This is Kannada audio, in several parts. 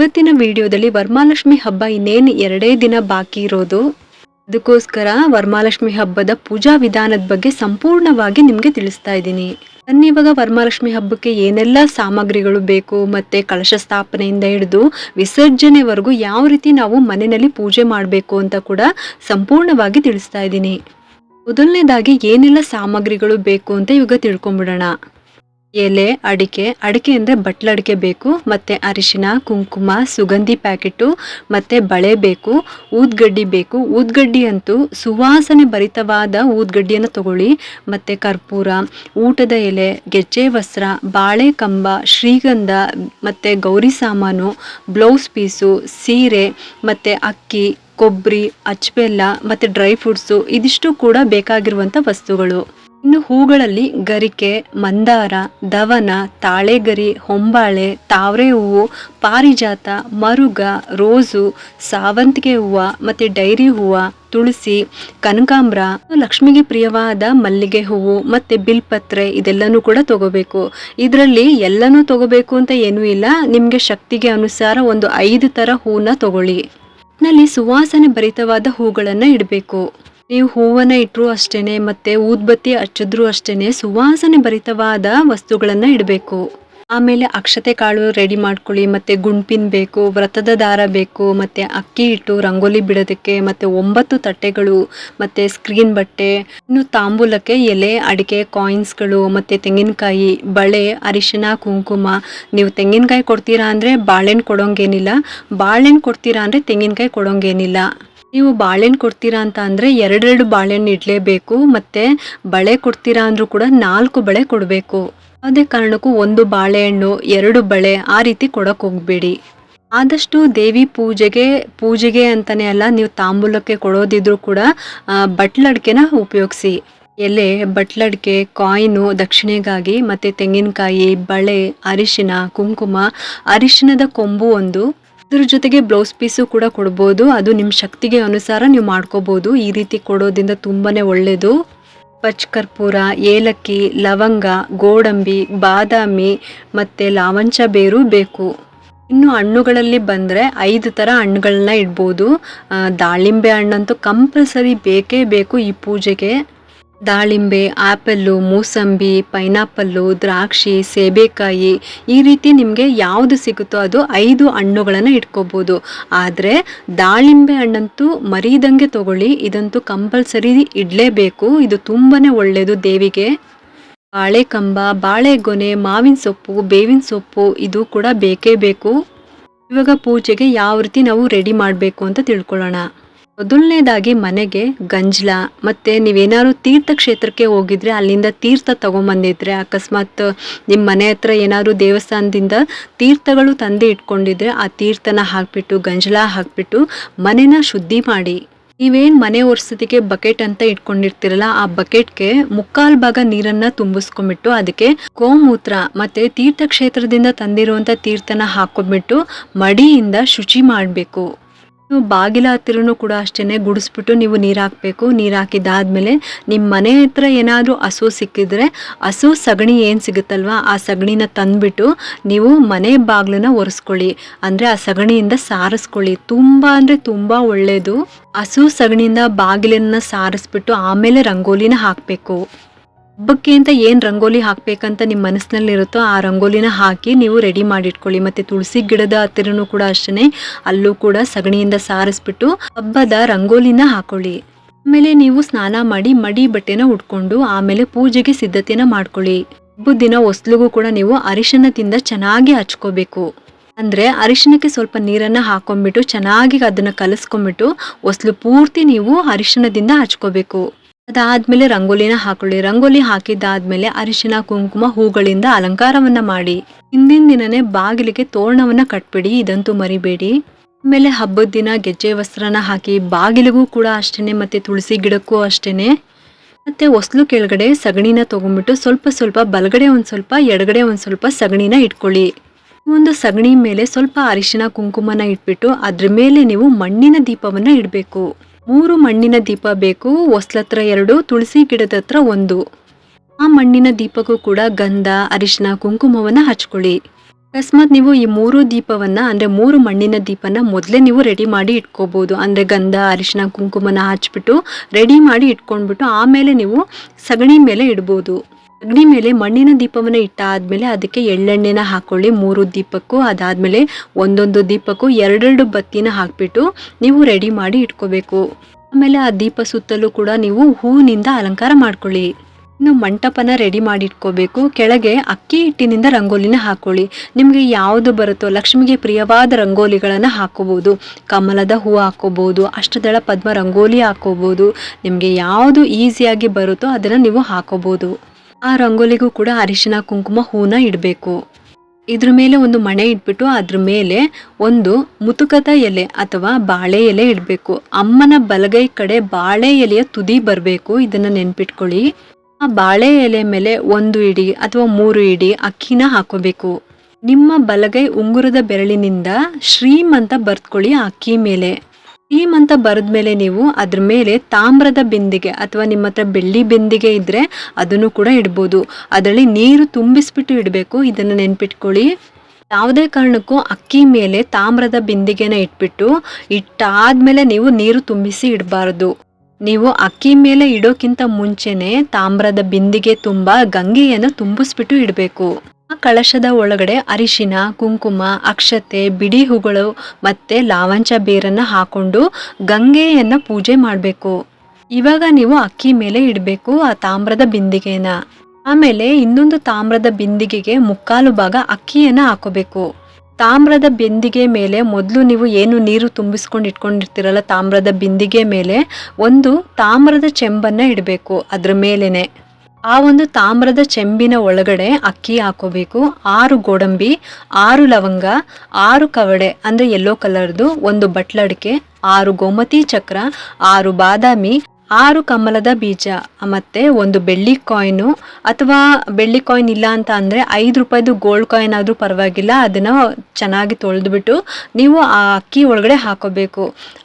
ಇವತ್ತಿನ ವಿಡಿಯೋದಲ್ಲಿ ವರ್ಮಾಲಕ್ಷ್ಮಿ ಹಬ್ಬ ಇನ್ನೇನು ಎರಡೇ ದಿನ ಬಾಕಿ ಇರೋದು? ಅದಕ್ಕೋಸ್ಕರ ವರ್ಮಾಲಕ್ಷ್ಮಿ ಹಬ್ಬದ ಪೂಜಾ ವಿಧಾನದ ಬಗ್ಗೆ ಸಂಪೂರ್ಣವಾಗಿ ನಿಮಗೆ ತಿಳಿಸ್ತಾ ಇದ್ದೀನಿ. ನನ್ನ ಇವಾಗ ವರಮಹಾಲಕ್ಷ್ಮಿ ಹಬ್ಬಕ್ಕೆ ಏನೆಲ್ಲ ಸಾಮಗ್ರಿಗಳು ಬೇಕು ಮತ್ತೆ ಕಳಶ ಸ್ಥಾಪನೆಯಿಂದ ಹಿಡಿದು ವಿಸರ್ಜನೆವರೆಗೂ ಯಾವ ರೀತಿ ನಾವು ಮನೆಯಲ್ಲಿ ಪೂಜೆ ಮಾಡಬೇಕು ಅಂತ ಕೂಡ ಸಂಪೂರ್ಣವಾಗಿ ತಿಳಿಸ್ತಾ ಇದ್ದೀನಿ. ಮೊದಲನೇದಾಗಿ ಏನೆಲ್ಲ ಸಾಮಗ್ರಿಗಳು ಬೇಕು ಅಂತ ಇವಾಗ ತಿಳ್ಕೊಂಬಿಡೋಣ. ಎಲೆ, ಅಡಿಕೆ ಅಡಿಕೆ ಅಂದರೆ ಬಟ್ಲಡಿಕೆ ಬೇಕು, ಮತ್ತು ಅರಿಶಿನ, ಕುಂಕುಮ, ಸುಗಂಧಿ ಪ್ಯಾಕೆಟು, ಮತ್ತು ಬಳೆ ಬೇಕು, ಊದ್ಗಡ್ಡಿ ಬೇಕು. ಊದ್ಗಡ್ಡಿ ಅಂತೂ ಸುವಾಸನೆ ಭರಿತವಾದ ಊದ್ಗಡ್ಡಿಯನ್ನು ತಗೊಳ್ಳಿ. ಮತ್ತು ಕರ್ಪೂರ, ಊಟದ ಎಲೆ, ಗೆಜ್ಜೆ ವಸ್ತ್ರ ಬಾಳೆ ಕಂಬ ಶ್ರೀಗಂಧ, ಮತ್ತು ಗೌರಿ ಸಾಮಾನು, ಬ್ಲೌಸ್ ಪೀಸು, ಸೀರೆ, ಮತ್ತು ಅಕ್ಕಿ ಕೊಬ್ಬರಿ ಅಚ್ಚಬೆಲ್ಲ, ಮತ್ತು ಡ್ರೈ ಫ್ರೂಟ್ಸು, ಇದಿಷ್ಟು ಕೂಡ ಬೇಕಾಗಿರುವಂಥ ವಸ್ತುಗಳು. ಇನ್ನು ಹೂಗಳಲ್ಲಿ ಗರಿಕೆ, ಮಂದಾರ, ದವನ, ತಾಳೆಗರಿ, ಹೊಂಬಾಳೆ, ತಾವರೆ ಹೂವು, ಪಾರಿಜಾತ, ಮರುಗ, ರೋಸು, ಸಾವಂತಿಗೆ ಹೂವು ಮತ್ತು ಡೈರಿ ಹೂವು, ತುಳಸಿ, ಕನಕಾಂಬ್ರ, ಲಕ್ಷ್ಮಿಗೆ ಪ್ರಿಯವಾದ ಮಲ್ಲಿಗೆ ಹೂವು ಮತ್ತೆ ಬಿಲ್ಪತ್ರೆ ಇದೆಲ್ಲನೂ ಕೂಡ ತಗೋಬೇಕು. ಇದರಲ್ಲಿ ಎಲ್ಲನೂ ತಗೋಬೇಕು ಅಂತ ಏನೂ ಇಲ್ಲ. ನಿಮಗೆ ಶಕ್ತಿಗೆ ಅನುಸಾರ ಒಂದು ಐದು ಥರ ಹೂವನ್ನ ತಗೊಳ್ಳಿ. ನಲ್ಲಿ ಸುವಾಸನೆ ಭರಿತವಾದ ಹೂಗಳನ್ನು ಇಡಬೇಕು. ನೀವು ಹೂವನ್ನ ಇಟ್ಟರು ಅಷ್ಟೇನೆ, ಮತ್ತೆ ಊದ್ಬತ್ತಿ ಹಚ್ಚಿದ್ರು ಅಷ್ಟೇನೆ ಸುವಾಸನೆ ಭರಿತವಾದ ವಸ್ತುಗಳನ್ನು ಇಡಬೇಕು. ಆಮೇಲೆ ಅಕ್ಷತೆ ಕಾಳು ರೆಡಿ ಮಾಡ್ಕೊಳ್ಳಿ, ಮತ್ತೆ ಗುಂಪಿನ ಬೇಕು, ವ್ರತದ ದಾರ ಬೇಕು, ಮತ್ತೆ ಅಕ್ಕಿ ಇಟ್ಟು ರಂಗೋಲಿ ಬಿಡೋದಕ್ಕೆ, ಮತ್ತೆ ಒಂಬತ್ತು ತಟ್ಟೆಗಳು, ಮತ್ತೆ ಸ್ಕ್ರೀನ್ ಬಟ್ಟೆ, ಇನ್ನು ತಾಂಬೂಲಕ್ಕೆ ಎಲೆ, ಅಡಿಕೆ ಕಾಯಿನ್ಸ್ಗಳು ಮತ್ತೆ ತೆಂಗಿನಕಾಯಿ, ಬಳೆ, ಅರಿಶಿನ, ಕುಂಕುಮ. ನೀವು ತೆಂಗಿನಕಾಯಿ ಕೊಡ್ತೀರಾ ಅಂದರೆ ಬಾಳೆಹಣ್ಣು ಕೊಡೋಂಗೇನಿಲ್ಲ. ಬಾಳೆಹಣ್ಣು ಕೊಡ್ತೀರಾ ಅಂದರೆ ತೆಂಗಿನಕಾಯಿ ಕೊಡೋಂಗೇನಿಲ್ಲ. ನೀವು ಬಾಳೆಹಣ್ಣು ಕೊಡ್ತೀರಾ ಅಂತ ಅಂದರೆ ಎರಡೆರಡು ಬಾಳೆಹಣ್ಣು ಇಡಲೇಬೇಕು, ಮತ್ತು ಬಳೆ ಕೊಡ್ತೀರಾ ಅಂದರೂ ಕೂಡ ನಾಲ್ಕು ಬಳೆ ಕೊಡಬೇಕು. ಅದೇ ಕಾರಣಕ್ಕೂ ಒಂದು ಬಾಳೆಹಣ್ಣು, ಎರಡು ಬಳೆ ಆ ರೀತಿ ಕೊಡೋಕೆ ಹೋಗಬೇಡಿ. ಆದಷ್ಟು ದೇವಿ ಪೂಜೆಗೆ ಪೂಜೆಗೆ ಅಂತಲೇ ಅಲ್ಲ, ನೀವು ತಾಂಬೂಲಕ್ಕೆ ಕೊಡೋದಿದ್ರೂ ಕೂಡ ಬಟ್ಲಡ್ಕೆನ ಉಪಯೋಗಿಸಿ. ಎಲೆ ಬಟ್ಲಡ್ಕೆ ಕಾಯಿನು ದಕ್ಷಿಣೆಗಾಗಿ, ಮತ್ತು ತೆಂಗಿನಕಾಯಿ, ಬಳೆ, ಅರಿಶಿನ, ಕುಂಕುಮ, ಅರಿಶಿನದ ಕೊಂಬು ಒಂದು. ಅದ್ರ ಜೊತೆಗೆ ಬ್ಲೌಸ್ ಪೀಸು ಕೂಡ ಕೊಡ್ಬೋದು. ಅದು ನಿಮ್ಮ ಶಕ್ತಿಗೆ ಅನುಸಾರ ನೀವು ಮಾಡ್ಕೋಬೋದು. ಈ ರೀತಿ ಕೊಡೋದ್ರಿಂದ ತುಂಬಾನೇ ಒಳ್ಳೆಯದು ಪಚ್ ಕರ್ಪೂರ, ಏಲಕ್ಕಿ, ಲವಂಗ, ಗೋಡಂಬಿ, ಬಾದಾಮಿ ಮತ್ತು ಲಾವಂಚ ಬೇರು ಬೇಕು. ಇನ್ನು ಹಣ್ಣುಗಳಲ್ಲಿ ಬಂದರೆ ಐದು ಥರ ಹಣ್ಣುಗಳನ್ನ ಇಡ್ಬೋದು. ದಾಳಿಂಬೆ ಹಣ್ಣಂತೂ ಕಂಪಲ್ಸರಿ ಬೇಕೇ ಬೇಕು ಈ ಪೂಜೆಗೆ. ದಾಳಿಂಬೆ ಆ್ಯಪಲ್ಲು ಮೂಸಂಬಿ, ಪೈನಾಪಲ್ಲು, ದ್ರಾಕ್ಷಿ, ಸೇಬೆಕಾಯಿ ಈ ರೀತಿ ನಿಮಗೆ ಯಾವುದು ಸಿಗುತ್ತೋ ಅದು ಐದು ಹಣ್ಣುಗಳನ್ನು ಇಟ್ಕೋಬೋದು. ಆದರೆ ದಾಳಿಂಬೆ ಹಣ್ಣಂತೂ ಮರೀದಂಗೆ ತಗೊಳ್ಳಿ, ಇದಂತೂ ಕಂಪಲ್ಸರಿ ಇಡಲೇಬೇಕು, ಇದು ತುಂಬಾ ಒಳ್ಳೆಯದು ದೇವಿಗೆ. ಬಾಳೆಕಂಬ, ಬಾಳೆಗೊನೆ, ಮಾವಿನ ಸೊಪ್ಪು, ಬೇವಿನ ಸೊಪ್ಪು, ಇದು ಕೂಡ ಬೇಕೇ ಬೇಕು. ಇವಾಗ ಪೂಜೆಗೆ ಯಾವ ರೀತಿ ನಾವು ರೆಡಿ ಮಾಡಬೇಕು ಅಂತ ತಿಳ್ಕೊಳ್ಳೋಣ. ಮೊದಲನೇದಾಗಿ ಮನೆಗೆ ಗಂಜ್ಲ, ಮತ್ತು ನೀವೇನಾದ್ರು ತೀರ್ಥಕ್ಷೇತ್ರಕ್ಕೆ ಹೋಗಿದ್ರೆ ಅಲ್ಲಿಂದ ತೀರ್ಥ ತೊಗೊಂಬಂದಿದ್ರೆ, ಅಕಸ್ಮಾತ್ ನಿಮ್ಮ ಮನೆ ಹತ್ರ ಏನಾದ್ರು ದೇವಸ್ಥಾನದಿಂದ ತೀರ್ಥಗಳು ತಂದು ಇಟ್ಕೊಂಡಿದ್ರೆ ಆ ತೀರ್ಥನ ಹಾಕ್ಬಿಟ್ಟು, ಗಂಜಲ ಹಾಕ್ಬಿಟ್ಟು ಮನೆನ ಶುದ್ಧಿ ಮಾಡಿ. ನೀವೇನು ಮನೆ ಒರೆಸೋದಕ್ಕೆ ಬಕೆಟ್ ಅಂತ ಇಟ್ಕೊಂಡಿರ್ತೀರಲ್ಲ, ಆ ಬಕೆಟ್ಗೆ ಮುಕ್ಕಾಲು ಭಾಗ ನೀರನ್ನ ತುಂಬಿಸ್ಕೊಂಡ್ಬಿಟ್ಟು ಅದಕ್ಕೆ ಗೋಮೂತ್ರ ಮತ್ತೆ ತೀರ್ಥಕ್ಷೇತ್ರದಿಂದ ತಂದಿರುವಂಥ ತೀರ್ಥನ ಹಾಕೊಂಡ್ಬಿಟ್ಟು ಮಡಿಯಿಂದ ಶುಚಿ ಮಾಡಬೇಕು. ಬಾಗಿಲ ಹತ್ತಿರನೂ ಕೂಡ ಅಷ್ಟೇ ಗುಡಿಸ್ಬಿಟ್ಟು ನೀವು ನೀರು ಹಾಕಬೇಕು ನೀರು ಹಾಕಿದ್ದಾದ್ಮೇಲೆ ನಿಮ್ಮ ಮನೆ ಹತ್ರ ಏನಾದರೂ ಹಸು ಸಿಕ್ಕಿದ್ರೆ ಹಸು ಸಗಣಿ ಏನು ಸಿಗುತ್ತಲ್ವ? ಆ ಸಗಣಿನ ತಂದುಬಿಟ್ಟು ನೀವು ಮನೆ ಬಾಗಿಲನ್ನ ಒರೆಸ್ಕೊಳ್ಳಿ. ಅಂದರೆ ಆ ಸಗಣಿಯಿಂದ ಸಾರಿಸ್ಕೊಳ್ಳಿ. ತುಂಬ ಅಂದರೆ ತುಂಬ ಒಳ್ಳೆಯದು ಹಸು ಸಗಣಿಯಿಂದ ಬಾಗಿಲನ್ನು ಸಾರಿಸ್ಬಿಟ್ಟು ಆಮೇಲೆ ರಂಗೋಲಿನ ಹಾಕಬೇಕು. ಹಬ್ಬಕ್ಕೆ ಅಂತ ಏನು ರಂಗೋಲಿ ಹಾಕ್ಬೇಕಂತ ನಿಮ್ಮ ಮನಸ್ಸಿನಲ್ಲಿರುತ್ತೋ ಆ ರಂಗೋಲಿನ ಹಾಕಿ ನೀವು ರೆಡಿ ಮಾಡಿಟ್ಕೊಳ್ಳಿ. ಮತ್ತೆ ತುಳಸಿ ಗಿಡದ ಹತ್ತಿರನೂ ಕೂಡ ಅಷ್ಟೇ ಅಲ್ಲೂ ಕೂಡ ಸಗಣಿಯಿಂದ ಸಾರಿಸ್ಬಿಟ್ಟು ಹಬ್ಬದ ರಂಗೋಲಿನ ಹಾಕೊಳ್ಳಿ. ಆಮೇಲೆ ನೀವು ಸ್ನಾನ ಮಾಡಿ ಮಡಿ ಬಟ್ಟೆನ ಉಟ್ಕೊಂಡು ಆಮೇಲೆ ಪೂಜೆಗೆ ಸಿದ್ಧತೆನ ಮಾಡ್ಕೊಳ್ಳಿ. ಹಬ್ಬದ ದಿನ ಹೊಸ್ಲಿಗೂ ಕೂಡ ನೀವು ಅರಿಶಿನದಿಂದ ಚೆನ್ನಾಗಿ ಹಚ್ಕೋಬೇಕು. ಅಂದ್ರೆ ಅರಿಶಿನಕ್ಕೆ ಸ್ವಲ್ಪ ನೀರನ್ನ ಹಾಕೊಂಡ್ಬಿಟ್ಟು ಚೆನ್ನಾಗಿ ಅದನ್ನ ಕಲಸ್ಕೊಂಡ್ಬಿಟ್ಟು ಹೊಸ್ಲು ಪೂರ್ತಿ ನೀವು ಅರಿಶಿನದಿಂದ ಹಚ್ಕೋಬೇಕು. ಅದಾದ್ಮೇಲೆ ರಂಗೋಲಿನ ಹಾಕೊಳ್ಳಿ. ರಂಗೋಲಿ ಹಾಕಿದ್ದಾದ್ಮೇಲೆ ಅರಿಶಿನ, ಕುಂಕುಮ, ಹೂಗಳಿಂದ ಅಲಂಕಾರವನ್ನ ಮಾಡಿ. ಹಿಂದಿನ ದಿನನೇ ಬಾಗಿಲಿಗೆ ತೋರಣವನ್ನ ಕಟ್ಬಿಡಿ, ಇದಂತೂ ಮರಿಬೇಡಿ. ಆಮೇಲೆ ಹಬ್ಬದ ದಿನ ಗೆಜ್ಜೆ ವಸ್ತ್ರನ ಹಾಕಿ, ಬಾಗಿಲಿಗೂ ಕೂಡ ಅಷ್ಟೇನೆ, ಮತ್ತೆ ತುಳಸಿ ಗಿಡಕ್ಕೂ ಅಷ್ಟೇನೆ. ಮತ್ತೆ ಹೊಸ್ಲು ಕೆಳಗಡೆ ಸಗಣಿನ ತಗೊಂಡ್ಬಿಟ್ಟು ಸ್ವಲ್ಪ ಸ್ವಲ್ಪ ಬಲಗಡೆ ಒಂದ್ ಸ್ವಲ್ಪ, ಎಡಗಡೆ ಒಂದ್ ಸ್ವಲ್ಪ ಸಗಣಿನ ಇಟ್ಕೊಳ್ಳಿ. ಒಂದು ಸಗಣಿ ಮೇಲೆ ಸ್ವಲ್ಪ ಅರಿಶಿನ, ಕುಂಕುಮನ ಇಟ್ಬಿಟ್ಟು ಅದ್ರ ಮೇಲೆ ನೀವು ಮಣ್ಣಿನ ದೀಪವನ್ನ ಇಡಬೇಕು. ಮೂರು ಮಣ್ಣಿನ ದೀಪ ಬೇಕು, ಹೊಸ್ಲತ್ರ ಎರಡು, ತುಳಸಿ ಗಿಡದ ಹತ್ರ ಒಂದು. ಆ ಮಣ್ಣಿನ ದೀಪಕ್ಕೂ ಕೂಡ ಗಂಧ ಅರಿಶಿನ ಕುಂಕುಮವನ್ನ ಹಚ್ಕೊಳ್ಳಿ. ಅಕಸ್ಮಾತ್ ನೀವು ಈ ಮೂರು ದೀಪವನ್ನ, ಅಂದ್ರೆ ಮೂರು ಮಣ್ಣಿನ ದೀಪನ ಮೊದಲೇ ನೀವು ರೆಡಿ ಮಾಡಿ ಇಟ್ಕೋಬಹುದು ಅಂದ್ರೆ ಗಂಧ ಅರಿಶಿನ ಕುಂಕುಮನ ಹಚ್ಬಿಟ್ಟು ರೆಡಿ ಮಾಡಿ ಇಟ್ಕೊಂಡ್ಬಿಟ್ಟು ಆಮೇಲೆ ನೀವು ಸಗಣಿ ಮೇಲೆ ಇಡ್ಬೋದು. ಸಗಣಿ ಮೇಲೆ ಮಣ್ಣಿನ ದೀಪವನ್ನು ಇಟ್ಟಾದ್ಮೇಲೆ ಅದಕ್ಕೆ ಎಳ್ಳೆಣ್ಣೆನ ಹಾಕೊಳ್ಳಿ. ಮೂರು ದೀಪಕ್ಕೂ ಅದಾದ್ಮೇಲೆ ಒಂದೊಂದು ದೀಪಕ್ಕೂ ಎರಡೆರಡು ಬತ್ತಿನ ಹಾಕ್ಬಿಟ್ಟು ನೀವು ರೆಡಿ ಮಾಡಿ ಇಟ್ಕೋಬೇಕು. ಆಮೇಲೆ ಆ ದೀಪ ಸುತ್ತಲೂ ಕೂಡ ನೀವು ಹೂವಿನಿಂದ ಅಲಂಕಾರ ಮಾಡ್ಕೊಳ್ಳಿ. ಇನ್ನು ಮಂಟಪನ ರೆಡಿ ಮಾಡಿ ಇಟ್ಕೋಬೇಕು. ಕೆಳಗೆ ಅಕ್ಕಿ ಹಿಟ್ಟಿನಿಂದ ರಂಗೋಲಿನ ಹಾಕೊಳ್ಳಿ. ನಿಮಗೆ ಯಾವುದು ಬರುತ್ತೋ ಲಕ್ಷ್ಮಿಗೆ ಪ್ರಿಯವಾದ ರಂಗೋಲಿಗಳನ್ನು ಹಾಕೋಬೋದು. ಕಮಲದ ಹೂ ಹಾಕೋಬೋದು, ಅಷ್ಟದಳ ಪದ್ಮ ರಂಗೋಲಿ ಹಾಕೋಬೋದು. ನಿಮಗೆ ಯಾವುದು ಈಸಿಯಾಗಿ ಬರುತ್ತೋ ಅದನ್ನು ನೀವು ಹಾಕೋಬಹುದು ಆ ರಂಗೋಲಿಗೂ ಕೂಡ ಅರಿಶಿನ, ಕುಂಕುಮ, ಹೂನ ಇಡಬೇಕು. ಇದ್ರ ಮೇಲೆ ಒಂದು ಮಣೆ ಇಟ್ಬಿಟ್ಟು ಅದ್ರ ಮೇಲೆ ಒಂದು ಮುತುಕದ ಎಲೆ ಅಥವಾ ಬಾಳೆ ಎಲೆ ಇಡಬೇಕು. ಅಮ್ಮನ ಬಲಗೈ ಕಡೆ ಬಾಳೆ ಎಲೆಯ ತುದಿ ಬರಬೇಕು, ಇದನ್ನು ನೆನ್ಪಿಟ್ಕೊಳ್ಳಿ. ಆ ಬಾಳೆ ಎಲೆ ಮೇಲೆ ಒಂದು ಇಡಿ ಅಥವಾ ಮೂರು ಇಡಿ ಅಕ್ಕಿನ ಹಾಕೋಬೇಕು. ನಿಮ್ಮ ಬಲಗೈ ಉಂಗುರದ ಬೆರಳಿನಿಂದ ಶ್ರೀಮ್ ಅಂತ ಬರ್ತ್ಕೊಳ್ಳಿ ಅಕ್ಕಿ ಮೇಲೆ. ಶ್ರೀಮ್ ಅಂತ ಬರೆದ್ಮೇಲೆ ನೀವು ಅದ್ರ ಮೇಲೆ ತಾಮ್ರದ ಬಿಂದಿಗೆ ಅಥವಾ ನಿಮ್ಮ ಹತ್ರ ಬೆಳ್ಳಿ ಬಿಂದಿಗೆ ಇದ್ರೆ ಅದನ್ನು ಕೂಡ ಇಡ್ಬೋದು. ಅದರಲ್ಲಿ ನೀರು ತುಂಬಿಸ್ಬಿಟ್ಟು ಇಡಬೇಕು. ಇದನ್ನು ನೆನ್ಪಿಟ್ಕೊಳ್ಳಿ. ಯಾವುದೇ ಕಾರಣಕ್ಕೂ ಅಕ್ಕಿ ಮೇಲೆ ತಾಮ್ರದ ಬಿಂದಿಗೆನ ಇಟ್ಬಿಟ್ಟು ಇಟ್ಟಾದ್ಮೇಲೆ ನೀವು ನೀರು ತುಂಬಿಸಿ ಇಡಬಾರ್ದು. ನೀವು ಅಕ್ಕಿ ಮೇಲೆ ಇಡೋಕ್ಕಿಂತ ಮುಂಚೆನೆ ತಾಮ್ರದ ಬಿಂದಿಗೆ ತುಂಬ ಗಂಗೆಯನ್ನು ತುಂಬಿಸ್ಬಿಟ್ಟು ಇಡಬೇಕು. ಕಳಶದ ಒಳಗಡೆ ಅರಿಶಿನ, ಕುಂಕುಮ, ಅಕ್ಷತೆ, ಬಿಡಿ ಹೂಗಳು ಮತ್ತೆ ಲಾವಂಚ ಬೇರನ್ನು ಹಾಕೊಂಡು ಗಂಗೆಯನ್ನ ಪೂಜೆ ಮಾಡಬೇಕು. ಇವಾಗ ನೀವು ಅಕ್ಕಿ ಮೇಲೆ ಇಡಬೇಕು ಆ ತಾಮ್ರದ ಬಿಂದಿಗೆನ. ಆಮೇಲೆ ಇನ್ನೊಂದು ತಾಮ್ರದ ಬಿಂದಿಗೆಗೆ ಮುಕ್ಕಾಲು ಭಾಗ ಅಕ್ಕಿಯನ್ನ ಹಾಕೋಬೇಕು. ತಾಮ್ರದ ಬಿಂದಿಗೆ ಮೇಲೆ ಮೊದಲು ನೀವು ಏನು ನೀರು ತುಂಬಿಸ್ಕೊಂಡು ಇಟ್ಕೊಂಡಿರ್ತೀರಲ್ಲ ತಾಮ್ರದ ಬಿಂದಿಗೆ ಮೇಲೆ ಒಂದು ತಾಮ್ರದ ಚೆಂಬನ್ನು ಇಡಬೇಕು ಅದ್ರ ಮೇಲೇನೆ. ಆ ಒಂದು ತಾಮ್ರದ ಚೆಂಬಿನ ಒಳಗಡೆ ಅಕ್ಕಿ ಹಾಕೋಬೇಕು, ಆರು ಗೋಡಂಬಿ, ಆರು ಲವಂಗ, ಆರು ಕವಡೆ, ಅಂದ್ರೆ ಯೆಲ್ಲೋ ಕಲರ್ದು ಒಂದು ಬಟ್ಲಡಿಕೆ, ಆರು ಗೋಮತಿ ಚಕ್ರ, ಆರು ಬಾದಾಮಿ ಆರು ಕಮಲದ ಬೀಜ. ಮತ್ತೆ ಒಂದು ಬೆಳ್ಳಿ ಕಾಯಿನು ಅಥವಾ ಬೆಳ್ಳಿ ಕಾಯಿನ್ ಇಲ್ಲ ಅಂತ ಅಂದರೆ ಐದು ರೂಪಾಯಿದು ಗೋಲ್ಡ್ ಕಾಯಿನ್ ಆದರೂ ಪರವಾಗಿಲ್ಲ, ಅದನ್ನು ಚೆನ್ನಾಗಿ ತೊಳೆದ್ಬಿಟ್ಟು ನೀವು ಆ ಅಕ್ಕಿ ಒಳಗಡೆ ಹಾಕೋಬೇಕು.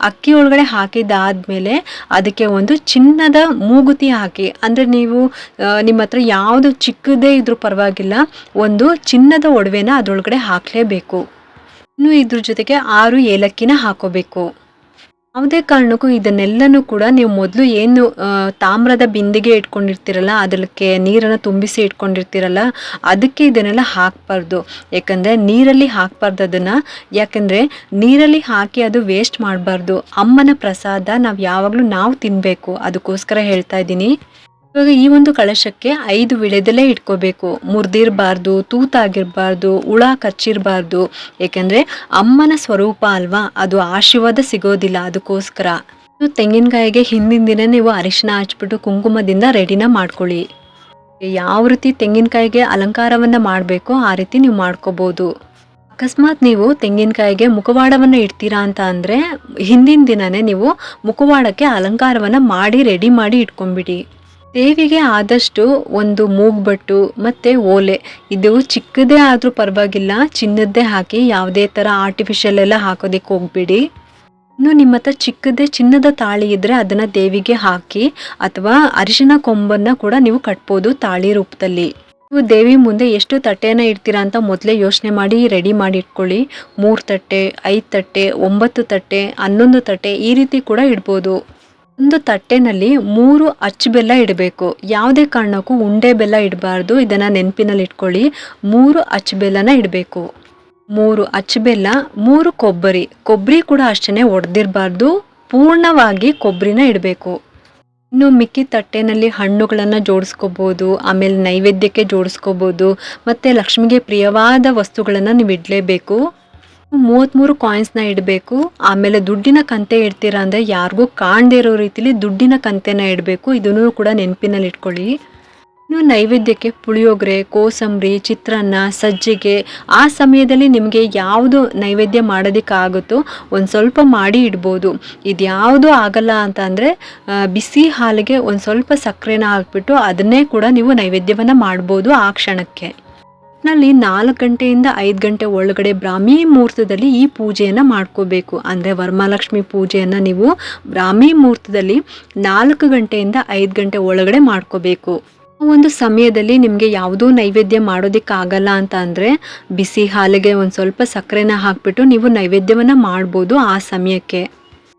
ಅಕ್ಕಿ ಒಳಗಡೆ ಹಾಕಿದ್ದಾದಮೇಲೆ ಅದಕ್ಕೆ ಒಂದು ಚಿನ್ನದ ಮೂಗುತಿ ಹಾಕಿ, ಅಂದರೆ ನೀವು ನಿಮ್ಮ ಹತ್ರ ಯಾವುದು ಚಿಕ್ಕದೇ ಇದ್ರೂ ಪರವಾಗಿಲ್ಲ, ಒಂದು ಚಿನ್ನದ ಒಡವೆನ ಅದರೊಳಗಡೆ ಹಾಕಲೇಬೇಕು. ಇನ್ನು ಇದ್ರ ಜೊತೆಗೆ ಆರು ಏಲಕ್ಕಿನ ಹಾಕೋಬೇಕು. ಯಾವುದೇ ಕಾರಣಕ್ಕೂ ಇದನ್ನೆಲ್ಲನೂ ಕೂಡ ನೀವು ಮೊದಲು ಏನು ತಾಮ್ರದ ಬಿಂದಿಗೆ ಇಟ್ಕೊಂಡಿರ್ತೀರಲ್ಲ, ಅದಕ್ಕೆ ನೀರನ್ನು ತುಂಬಿಸಿ ಇಟ್ಕೊಂಡಿರ್ತೀರಲ್ಲ, ಅದಕ್ಕೆ ಇದನ್ನೆಲ್ಲ ಹಾಕಬಾರ್ದು. ಯಾಕಂದರೆ ನೀರಲ್ಲಿ ಹಾಕಬಾರ್ದು ಅದನ್ನು. ಯಾಕಂದರೆ ನೀರಲ್ಲಿ ಹಾಕಿ ಅದು ವೇಸ್ಟ್ ಮಾಡಬಾರ್ದು. ಅಮ್ಮನ ಪ್ರಸಾದ ನಾವು ಯಾವಾಗಲೂ ನಾವು ತಿನ್ನಬೇಕು ಅದಕ್ಕೋಸ್ಕರ ಹೇಳ್ತಾ ಇದ್ದೀನಿ. ಇವಾಗ ಈ ಒಂದು ಕಳಶಕ್ಕೆ ಐದು ವಿಳೆದೆಲೆ ಇಟ್ಕೋಬೇಕು. ಮುರಿದಿರಬಾರ್ದು, ತೂತಾಗಿರಬಾರ್ದು, ಹುಳ ಕಚ್ಚಿರಬಾರ್ದು. ಏಕೆಂದರೆ ಅಮ್ಮನ ಸ್ವರೂಪ ಅಲ್ವಾ? ಅದು ಆಶೀರ್ವಾದ ಸಿಗೋದಿಲ್ಲ ಅದಕ್ಕೋಸ್ಕರ. ತೆಂಗಿನಕಾಯಿಗೆ ಹಿಂದಿನ ದಿನ ನೀವು ಅರಿಶಿನ ಹಚ್ಬಿಟ್ಟು ಕುಂಕುಮದಿಂದ ರೆಡಿನ ಮಾಡ್ಕೊಳ್ಳಿ. ಯಾವ ರೀತಿ ತೆಂಗಿನಕಾಯಿಗೆ ಅಲಂಕಾರವನ್ನು ಮಾಡಬೇಕು ಆ ರೀತಿ ನೀವು ಮಾಡ್ಕೋಬಹುದು ಅಕಸ್ಮಾತ್ ನೀವು ತೆಂಗಿನಕಾಯಿಗೆ ಮುಖವಾಡವನ್ನು ಇಡ್ತೀರಾ ಅಂತ ಅಂದರೆ ಹಿಂದಿನ ದಿನನೇ ನೀವು ಮುಖವಾಡಕ್ಕೆ ಅಲಂಕಾರವನ್ನು ಮಾಡಿ, ರೆಡಿ ಮಾಡಿ ಇಟ್ಕೊಂಡ್ಬಿಡಿ. ದೇವಿಗೆ ಆದಷ್ಟು ಒಂದು ಮೂಗ್ಬಟ್ಟು ಮತ್ತೆ ಓಲೆ. ಇದು ಚಿಕ್ಕದೇ ಆದ್ರೂ ಪರವಾಗಿಲ್ಲ, ಚಿನ್ನದ್ದೇ ಹಾಕಿ ಯಾವುದೇ ತರ ಆರ್ಟಿಫಿಷಿಯಲ್ ಎಲ್ಲ ಹಾಕೋದಕ್ಕೆ ಹೋಗ್ಬೇಡಿ. ಇನ್ನು ನಿಮ್ಮ ಹತ್ರ ಚಿಕ್ಕದೇ ಚಿನ್ನದ ತಾಳಿ ಇದ್ರೆ ಅದನ್ನ ದೇವಿಗೆ ಹಾಕಿ, ಅಥವಾ ಅರಿಶಿನ ಕೊಂಬನ್ನ ಕೂಡ ನೀವು ಕಟ್ಬೋದು ತಾಳಿ ರೂಪದಲ್ಲಿ. ನೀವು ದೇವಿ ಮುಂದೆ ಎಷ್ಟು ತಟ್ಟೆನ ಇಡ್ತೀರಾ ಅಂತ ಮೊದಲೇ ಯೋಚನೆ ಮಾಡಿ ರೆಡಿ ಮಾಡಿ ಇಟ್ಕೊಳ್ಳಿ. ಮೂರು ತಟ್ಟೆ, ಐದು ತಟ್ಟೆ, ಒಂಬತ್ತು ತಟ್ಟೆ, ಹನ್ನೊಂದು ತಟ್ಟೆ ಈ ರೀತಿ ಕೂಡ ಇಡ್ಬೋದು. ಒಂದು ತಟ್ಟೆನಲ್ಲಿ ಮೂರು ಅಚ್ಚು ಬೆಲ್ಲ ಇಡಬೇಕು. ಯಾವುದೇ ಕಾರಣಕ್ಕೂ ಉಂಡೆ ಬೆಲ್ಲ ಇಡಬಾರ್ದು. ಇದನ್ನು ನೆನಪಿನಲ್ಲಿ ಇಟ್ಕೊಳ್ಳಿ. ಮೂರು ಅಚ್ಚು ಬೆಲ್ಲನ ಇಡಬೇಕು. ಮೂರು ಅಚ್ಚು ಬೆಲ್ಲ, ಮೂರು ಕೊಬ್ಬರಿ. ಕೊಬ್ಬರಿ ಕೂಡ ಅಷ್ಟೇ ಒಡೆದಿರಬಾರ್ದು. ಪೂರ್ಣವಾಗಿ ಕೊಬ್ಬರಿನ ಇಡಬೇಕು. ಇನ್ನು ಮಿಕ್ಕಿ ತಟ್ಟೆನಲ್ಲಿ ಹಣ್ಣುಗಳನ್ನು ಜೋಡಿಸ್ಕೋಬೋದು. ಆಮೇಲೆ ನೈವೇದ್ಯಕ್ಕೆ ಜೋಡಿಸ್ಕೋಬೋದು. ಮತ್ತು ಲಕ್ಷ್ಮಿಗೆ ಪ್ರಿಯವಾದ ವಸ್ತುಗಳನ್ನು ನೀವು ಇಡಲೇಬೇಕು. ಮೂವತ್ತ್ಮೂರು ಕಾಯಿನ್ಸ್ನ ಇಡಬೇಕು. ಆಮೇಲೆ ದುಡ್ಡಿನ ಕಂತೆ ಇಡ್ತೀರಾ ಅಂದರೆ ಯಾರಿಗೂ ಕಾಣದೇ ಇರೋ ರೀತಿಲಿ ದುಡ್ಡಿನ ಕಂತೆನ ಇಡಬೇಕು. ಇದನ್ನು ಕೂಡ ನೆನಪಿನಲ್ಲಿ ಇಟ್ಕೊಳ್ಳಿ. ಇನ್ನು ನೈವೇದ್ಯಕ್ಕೆ ಪುಳಿಯೋಗರೆ, ಕೋಸಂಬರಿ, ಚಿತ್ರಾನ್ನ, ಸಜ್ಜಿಗೆ, ಆ ಸಮಯದಲ್ಲಿ ನಿಮಗೆ ಯಾವುದು ನೈವೇದ್ಯ ಮಾಡೋದಕ್ಕಾಗುತ್ತೋ ಒಂದು ಸ್ವಲ್ಪ ಮಾಡಿ ಇಡ್ಬೋದು. ಇದ್ಯಾವುದು ಆಗಲ್ಲ ಅಂತ ಅಂದರೆ ಬಿಸಿ ಹಾಲಿಗೆ ಒಂದು ಸ್ವಲ್ಪ ಸಕ್ಕರೆನ ಹಾಕ್ಬಿಟ್ಟು ಅದನ್ನೇ ಕೂಡ ನೀವು ನೈವೇದ್ಯವನ್ನು ಮಾಡ್ಬೋದು ಆ ಕ್ಷಣಕ್ಕೆ. ನಲ್ಲಿ ನಾಲ್ಕು ಗಂಟೆಯಿಂದ ಐದು ಗಂಟೆ ಒಳಗಡೆ ಬ್ರಾಹ್ಮಿ ಮುಹೂರ್ತದಲ್ಲಿ ಈ ಪೂಜೆಯನ್ನು ಮಾಡ್ಕೋಬೇಕು. ಅಂದರೆ ವರಮಹಾಲಕ್ಷ್ಮಿ ಪೂಜೆಯನ್ನು ನೀವು ಬ್ರಾಹ್ಮಿ ಮುಹೂರ್ತದಲ್ಲಿ ನಾಲ್ಕು ಗಂಟೆಯಿಂದ ಐದು ಗಂಟೆ ಒಳಗಡೆ ಮಾಡ್ಕೋಬೇಕು. ಒಂದು ಸಮಯದಲ್ಲಿ ನಿಮಗೆ ಯಾವುದೂ ನೈವೇದ್ಯ ಮಾಡೋದಕ್ಕಾಗಲ್ಲ ಅಂತ ಅಂದರೆ ಬಿಸಿ ಹಾಲಿಗೆ ಒಂದು ಸ್ವಲ್ಪ ಸಕ್ಕರೆನ ಹಾಕ್ಬಿಟ್ಟು ನೀವು ನೈವೇದ್ಯವನ್ನು ಮಾಡ್ಬೋದು ಆ ಸಮಯಕ್ಕೆ.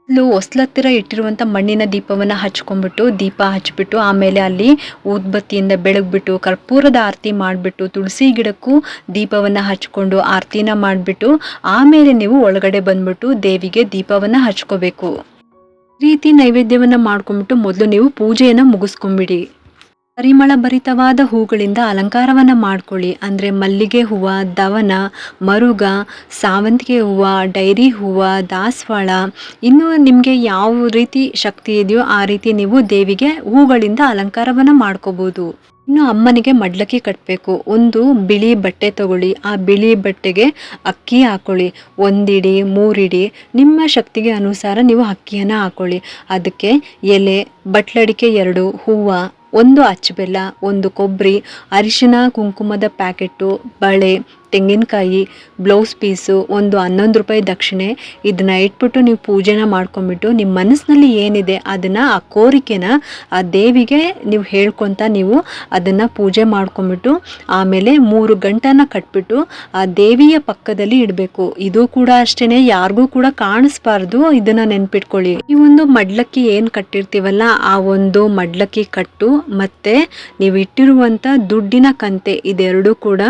ಇಲ್ಲೂ ಹೊಸ್ಲತ್ತಿರ ಇಟ್ಟಿರುವಂಥ ಮಣ್ಣಿನ ದೀಪವನ್ನು ಹಚ್ಕೊಂಡ್ಬಿಟ್ಟು, ದೀಪ ಹಚ್ಬಿಟ್ಟು, ಆಮೇಲೆ ಅಲ್ಲಿ ಊದ್ಬತ್ತಿಯಿಂದ ಬೆಳಗ್ಬಿಟ್ಟು, ಕರ್ಪೂರದ ಆರತಿ ಮಾಡಿಬಿಟ್ಟು, ತುಳಸಿ ಗಿಡಕ್ಕೂ ದೀಪವನ್ನು ಹಚ್ಕೊಂಡು ಆರತಿನ ಮಾಡಿಬಿಟ್ಟು, ಆಮೇಲೆ ನೀವು ಒಳಗಡೆ ಬಂದ್ಬಿಟ್ಟು ದೇವಿಗೆ ದೀಪವನ್ನು ಹಚ್ಕೋಬೇಕು. ರೀತಿ ನೈವೇದ್ಯವನ್ನು ಮಾಡ್ಕೊಂಡ್ಬಿಟ್ಟು ಮೊದಲು ನೀವು ಪೂಜೆಯನ್ನು ಮುಗಿಸ್ಕೊಂಬಿಡಿ ಪರಿಮಳ ಭರಿತವಾದ ಹೂಗಳಿಂದ ಅಲಂಕಾರವನ್ನು ಮಾಡ್ಕೊಳ್ಳಿ. ಅಂದರೆ ಮಲ್ಲಿಗೆ ಹೂವು, ದವನ, ಮರುಗ, ಸಾವಂತಿಗೆ ಹೂವು, ಡೈರಿ ಹೂವು, ದಾಸವಾಳ. ಇನ್ನು ನಿಮಗೆ ಯಾವ ರೀತಿ ಶಕ್ತಿ ಇದೆಯೋ ಆ ರೀತಿ ನೀವು ದೇವಿಗೆ ಹೂಗಳಿಂದ ಅಲಂಕಾರವನ್ನು ಮಾಡ್ಕೋಬೋದು. ಇನ್ನು ಅಮ್ಮನಿಗೆ ಮಡ್ಲಕ್ಕಿ ಕಟ್ಟಬೇಕು ಒಂದು ಬಿಳಿ ಬಟ್ಟೆ ತಗೊಳ್ಳಿ. ಆ ಬಿಳಿ ಬಟ್ಟೆಗೆ ಅಕ್ಕಿ ಹಾಕೊಳ್ಳಿ. ಒಂದಿಡಿ, ಮೂರಿಡಿ, ನಿಮ್ಮ ಶಕ್ತಿಗೆ ಅನುಸಾರ ನೀವು ಅಕ್ಕಿಯನ್ನು ಹಾಕೊಳ್ಳಿ. ಅದಕ್ಕೆ ಎಲೆ, ಬಟ್ಲಡಿಕೆ ಎರಡು, ಹೂವು. ಒಂದು ಅಚ್ಚು ಬೆಲ್ಲ ಒಂದು ಕೊಬ್ಬರಿ ಅರಿಶಿನ ಕುಂಕುಮದ ಪ್ಯಾಕೆಟು ಬಳೆ ತೆಂಗಿನಕಾಯಿ ಬ್ಲೌಸ್ ಪೀಸು ಒಂದು ಹನ್ನೊಂದು ರೂಪಾಯಿ ದಕ್ಷಿಣೆ ಇದನ್ನ ಇಟ್ಬಿಟ್ಟು ನೀವು ಪೂಜೆನ ಮಾಡ್ಕೊಂಬಿಟ್ಟು ನಿಮ್ಮ ಮನಸ್ಸಿನಲ್ಲಿ ಏನಿದೆ ಅದನ್ನು, ಆ ಕೋರಿಕೆನ ಆ ದೇವಿಗೆ ನೀವು ಹೇಳ್ಕೊತ ನೀವು ಅದನ್ನು ಪೂಜೆ ಮಾಡ್ಕೊಂಬಿಟ್ಟು ಆಮೇಲೆ ಮೂರು ಗಂಟನ ಕಟ್ಬಿಟ್ಟು ಆ ದೇವಿಯ ಪಕ್ಕದಲ್ಲಿ ಇಡಬೇಕು. ಇದು ಕೂಡ ಅಷ್ಟೇ ಯಾರಿಗೂ ಕೂಡ ಕಾಣಿಸ್ಬಾರ್ದು ಇದನ್ನು ನೆನ್ಪಿಟ್ಕೊಳ್ಳಿ. ಈ ಒಂದು ಮಡ್ಲಕ್ಕಿ ಏನು ಕಟ್ಟಿರ್ತೀವಲ್ಲ, ಆ ಒಂದು ಮಡ್ಲಕ್ಕಿ ಕಟ್ಟು ಮತ್ತೆ ನೀವು ಇಟ್ಟಿರುವಂಥ ದುಡ್ಡಿನ ಕಂತೆ, ಇದೆರಡೂ ಕೂಡ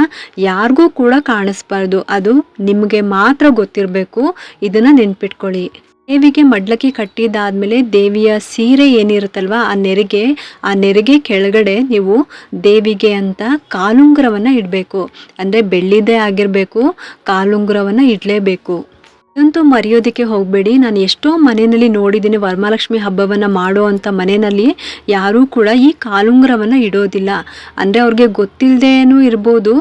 ಯಾರಿಗೂ ಕೂಡ ಕಾಣಿಸ್ಬಾರ್ದು. ಅದು ನಿಮಗೆ ಮಾತ್ರ ಗೊತ್ತಿರಬೇಕು. ಇದನ್ನು ನೆನ್ಪಿಟ್ಕೊಳ್ಳಿ. ದೇವಿಗೆ ಮಡ್ಲಕ್ಕಿ ಕಟ್ಟಿದಾದ್ಮೇಲೆ ದೇವಿಯ ಸೀರೆ ಏನಿರುತ್ತಲ್ವ, ಆ ನೆರಿಗೆ ಆ ನೆರಿಗೆ ಕೆಳಗಡೆ ನೀವು ದೇವಿಗೆ ಅಂತ ಕಾಲುಂಗುರವನ್ನು ಇಡಬೇಕು. ಅಂದರೆ ಬೆಳ್ಳಿದೇ ಆಗಿರಬೇಕು, ಕಾಲುಂಗುರವನ್ನು ಇಡಲೇಬೇಕು. ಇದಂತೂ ಮರೆಯೋದಕ್ಕೆ ಹೋಗಬೇಡಿ. ನಾನು ಎಷ್ಟೋ ಮನೆಯಲ್ಲಿ ನೋಡಿದ್ದೀನಿ ವರಮಹಾಲಕ್ಷ್ಮಿ ಹಬ್ಬವನ್ನು ಮಾಡೋ ಅಂಥ ಮನೆಯಲ್ಲಿ ಯಾರೂ ಕೂಡ ಈ ಕಾಲುಂಗರವನ್ನು ಇಡೋದಿಲ್ಲ. ಅಂದರೆ ಅವ್ರಿಗೆ ಗೊತ್ತಿಲ್ಲದೇನೂ ಇರ್ಬೋದು.